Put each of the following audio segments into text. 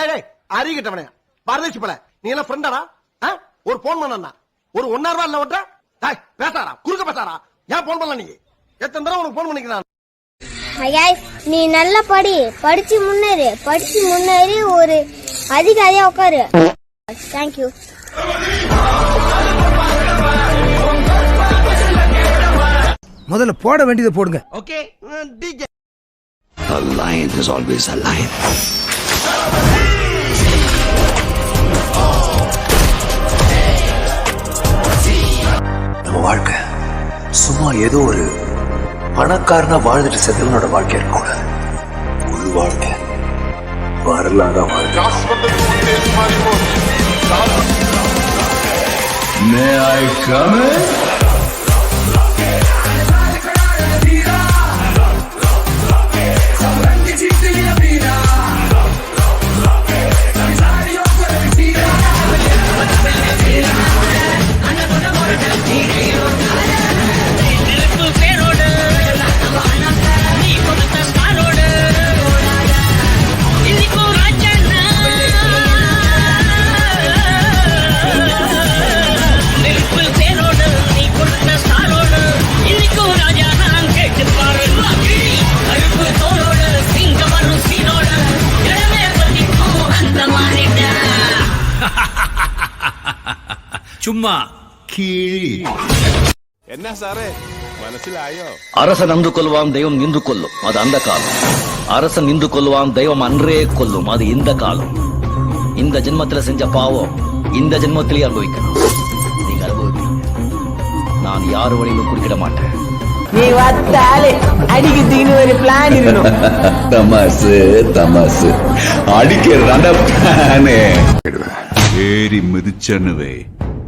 ஏய் அறிகிட்டவனே. பரதேசி பல. நீ எல்லாம் ஃப்ரெண்டாடா ஒரு போன் பண்ணா ஒரு ஒன்னா ரூபா இல்ல விட்ட டேய் பேசாரா குறுக்க பேசாரா ஏன் போன் பண்ணல நீ? எத்தனை தடவை உனக்கு போன் பண்ணிக்கிறான் நீ நல்லா படி. படிச்சு முன்னேறு. படிச்சு முன்னேறி ஒரு அதிகாரியா உட்காரு. தேங்க்யூ முதல்ல போட வேண்டியதை போடுங்க. Okay DJ A lion is always a lion. சும்மா ஏதோ ஒரு பணக்காரனா வாழ்ந்துட்டு செத்தவனோட வாழ்க்கை இருக்கக்கூடாது ஒரு வாழ்க்கை. வரலாறா வாழ்க்கை. May I come in? ചുമ്മാ കീഴി. എന്നാ സാറേ? മനസ്സിലായോ? അരസൻ അന്തു കൊല്ലുവാൻ ദൈവം നിന്ദു കൊല്ലും അത് അന്ധകാലം அரசன் நின்று கொள்வான் தெய்வம் அன்றே கொல்லும் அது இந்த காலம். இந்த ஜென்மத்தில் செஞ்ச பாவம் இந்த ஜென்மத்திலே அனுபவிக்கணும். நீங்க அனுபவிப்பீங்க. நான் யார் வழியிலும் குடிக்கிட மாட்டேன். நீ வந்தாலே அடிக்கிறதுக்கு ஒரு பிளான் இருக்கணும். தமாசு தமாசு. அடிக்கிறதாண்டா பிளானு ஏறி மிதிச்சனுவே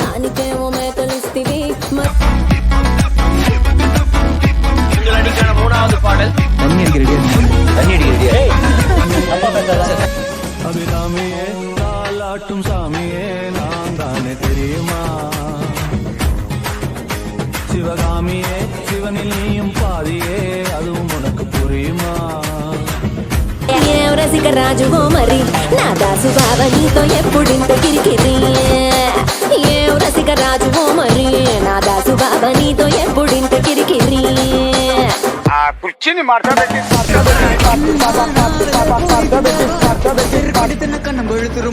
దానికేమో మరి దానికేమో దానికేమో మేకలిస్తివి அபிராமியே தாலாட்டும் சாமியே நான் தானே தெரியுமா சிவகாமியே சிவனில் நீயும் பாதியே அதுவும் உனக்கு புரியுமா ఏం రసిక రాజువో మరి నా దాసు బాబా నీతో ఎప్పుడింత కిరికిరి ఏం రసిక రాజువు మరి నా దాసు బాబా నీతో ఎప్పుడింత కిరికిరి ఆ కుర్చీని పడితున్న కన్న బొழுతురు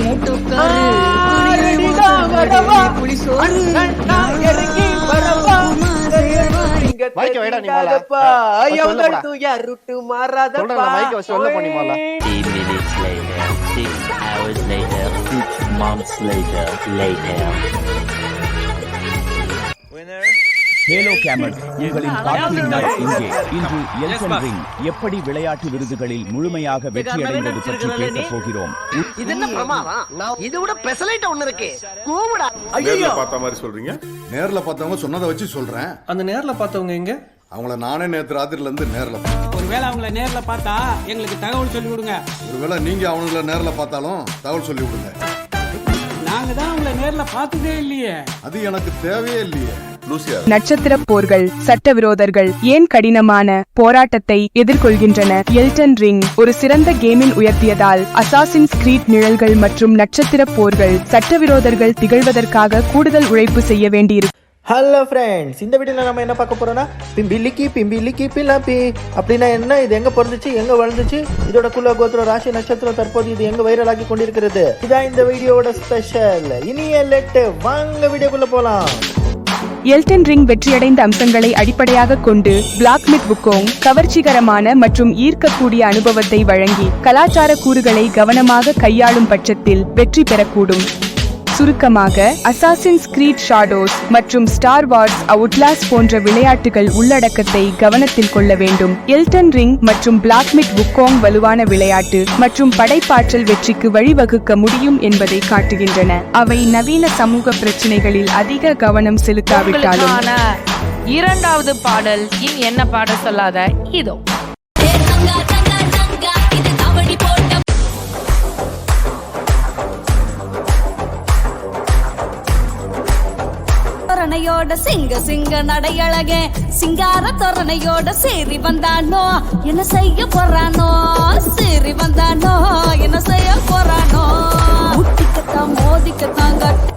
Two hours later, two months later, later. Hello gamer உங்களின் பார்க்கிங் நாள் இங்கே. இன்று எல்சன் ரிங் எப்படி விளையாட்டு விருதுகளில் முழுமையாக வெற்றியடைந்தது பற்றி பேசப் போகிறோம். இது என்ன பிரமாதம்? இது விட பெசலைட் ஒண்ணு இருக்கு. கூவுடா. நேர்ல பார்த்த மாதிரி சொல்றீங்க? நேர்ல பார்த்தவங்க சொன்னதை வச்சு சொல்றேன். அந்த நேர்ல பார்த்தவங்க எங்க? அவங்கள நானே நேத்து ராத்திரில இருந்து நேர்ல பார்த்தேன். ஒருவேளை அவங்கள நேர்ல பார்த்தா எங்களுக்கு தகவல் சொல்லி கொடுங்க. ஒருவேளை நீங்க அவங்கள நேர்ல பார்த்தாலும் தகவல் சொல்லி விடுங்க நாங்க தான் அவங்கள நேர்ல பார்த்ததே இல்லையே. அது எனக்கு தேவையே இல்லையே. நட்சத்திர போர்கள் சட்டவிரோதர்கள் ஏன் கடினமான போராட்டத்தை எதிர்கொள்கின்றன? எல்டன் ரிங் ஒரு சிறந்த கேமில் உயர்த்தியதால் அசாசின்ஸ் கிரீட் நிழல்கள் மற்றும் நட்சத்திர போர்கள் சட்டவிரோதர்கள் திகழ்வதற்காக கூடுதல் உழைப்பு செய்ய வேண்டியிருக்கும். ஹலோ ஃப்ரெண்ட்ஸ் இந்த வீடியோல நம்ம என்ன பார்க்க போறோம்னா பிம்பிலிக்கி பிம்பிலிக்கி பிலாப்பி அப்படின்னா என்ன? இது எங்க பிறந்துச்சு? எங்க வளர்ந்துச்சு? இதோட குல கோத்திர ராசி நட்சத்திரம் தற்போது இது எங்க வைரல் ஆகி கொண்டிருக்கிறது? இதான் இந்த வீடியோவோட ஸ்பெஷல் இனிய லெட்டு வாங்க வீடியோக்குள்ள போலாம். எல்டன் ரிங் வெற்றியடைந்த அம்சங்களை அடிப்படையாக கொண்டு பிளாக்மிட் புக்கோங் கவர்ச்சிகரமான மற்றும் ஈர்க்கக்கூடிய அனுபவத்தை வழங்கி கலாச்சார கூறுகளை கவனமாக கையாளும் பட்சத்தில் வெற்றி பெறக்கூடும். சுருக்கமாக அசாசின்ஸ் கிரீட் ஷாடோஸ் மற்றும் ஸ்டார் வார்ஸ் அவுட்லாஸ் போன்ற விளையாட்டுகள் உள்ளடக்கத்தை கவனத்தில் கொள்ள வேண்டும். எல்டன் ரிங் மற்றும் பிளாக்மிட் புக்கோங் வலுவான விளையாட்டு மற்றும் படைப்பாற்றல் வெற்றிக்கு வழிவகுக்க முடியும் என்பதை காட்டுகின்றன. அவை நவீன சமூக பிரச்சினைகளில் அதிக கவனம் செலுத்தாவிட்டாலும் இரண்டாவது பாடல். இனி என்ன பாட சொல்லாத? இதோ. தோரணையோட சிங்க சிங்க நடையழக. சிங்கார தோரணையோட சேரி வந்தானோ? என்ன செய்ய போறானோ? சேரி வந்தானோ? என்ன செய்ய போறானோ? முட்டிக்கத்தான் மோதிக்கத்தான் கட்டு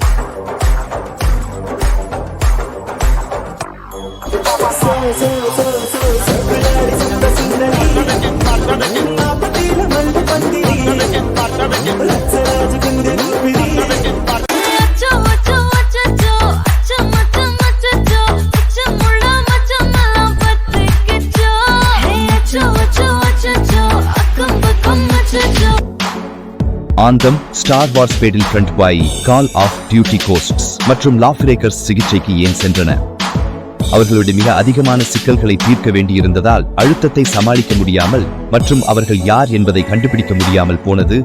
அச்சோ, Anthem Star Wars Battlefront பாய் கால் ஆஃப் டியூட்டி கோஸ்ட்ஸ் மற்றும் லாஃப்ரேக்கர்ஸ் சிகிச்சைக்கு ஏன் சென்றன? அவர்களுடைய மிக அதிகமான சிக்கல்களை தீர்க்க வேண்டியிருந்ததால் அழுத்தத்தை சமாளிக்க முடியாமல் மற்றும் அவர்கள் யார் என்பதை கண்டுபிடிக்க முடியாமல் போனது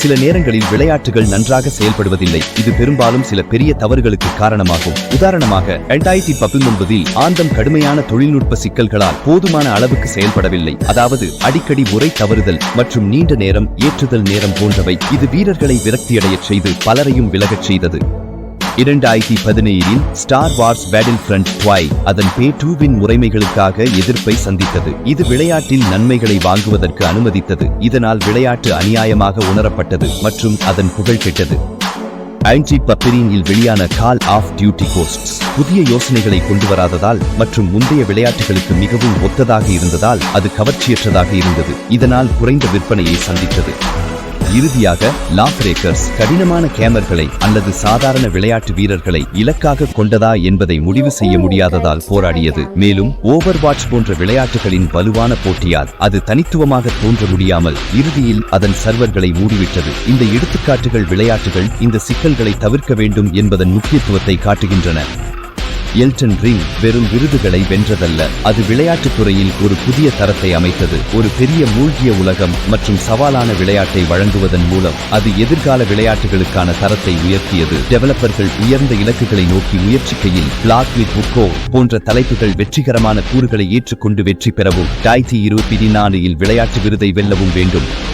சில நேரங்களில் விளையாட்டுகள் நன்றாக செயல்படுவதில்லை. இது பெரும்பாலும் சில பெரிய தவறுகளுக்கு காரணமாகும். உதாரணமாக இரண்டாயிரத்தி பத்தொன்பதில் ஆந்தம் கடுமையான தொழில்நுட்ப சிக்கல்களால் போதுமான அளவுக்கு செயல்படவில்லை. அதாவது அடிக்கடி உரை தவறுதல் மற்றும் நீண்ட நேரம் ஏற்றுதல் நேரம் போன்றவை இது வீரர்களை விரக்தியடையச் செய்து பலரையும் விலகச் செய்தது. இரண்டாயிரத்தி பதினேழில் Star Wars Battlefront two அதன் பே டூவின் முறைமைகளுக்காக எதிர்ப்பை சந்தித்தது. இது விளையாட்டில் நன்மைகளை வாங்குவதற்கு அனுமதித்தது. இதனால் விளையாட்டு அநியாயமாக உணரப்பட்டது மற்றும் அதன் புகழ் கெட்டது. ஆன்டி பப்பிரினில் வெளியான கால் ஆஃப் டியூட்டி கோஸ்ட்ஸ் புதிய யோசனைகளை கொண்டு வராததால் மற்றும் முந்தைய விளையாட்டுகளுக்கு மிகவும் ஒத்ததாக இருந்ததால் அது கவர்ச்சியற்றதாக இருந்தது. இதனால் குறைந்த விற்பனையை சந்தித்தது. இறுதியாக லாக்ரேக்கர்ஸ் கடினமான கேமர்களை அல்லது சாதாரண விளையாட்டு வீரர்களை இலக்காக கொண்டதா என்பதை முடிவு செய்ய முடியாததால் போராடியது. மேலும் ஓவர் வாட்ச் போன்ற விளையாட்டுகளின் வலுவான போட்டியால் அது தனித்துவமாக தோன்ற முடியாமல் இறுதியில் அதன் சர்வர்களை மூடிவிட்டது. இந்த எடுத்துக்காட்டுகள் விளையாட்டுகள் இந்த சிக்கல்களை தவிர்க்க வேண்டும் என்பதன் முக்கியத்துவத்தை காட்டுகின்றன. எல்டன் ரிங் வெறும் விருதுகளை வென்றதல்ல. அது விளையாட்டுத் துறையில் ஒரு புதிய தரத்தை அமைத்தது. ஒரு பெரிய மூழ்கிய உலகம் மற்றும் சவாலான விளையாட்டை வழங்குவதன் மூலம் அது எதிர்கால விளையாட்டுகளுக்கான தரத்தை உயர்த்தியது. டெவலப்பர்கள் உயர்ந்த இலக்குகளை நோக்கி முயற்சிக்கையில் பிளாக் வித் புக்கோ போன்ற தலைப்புகள் வெற்றிகரமான கூறுகளை ஏற்றுக்கொண்டு வெற்றி பெறவும் டாய்த்தி இருபத்தி நாலில் விளையாட்டு விருதை வெல்லவும் வேண்டும்.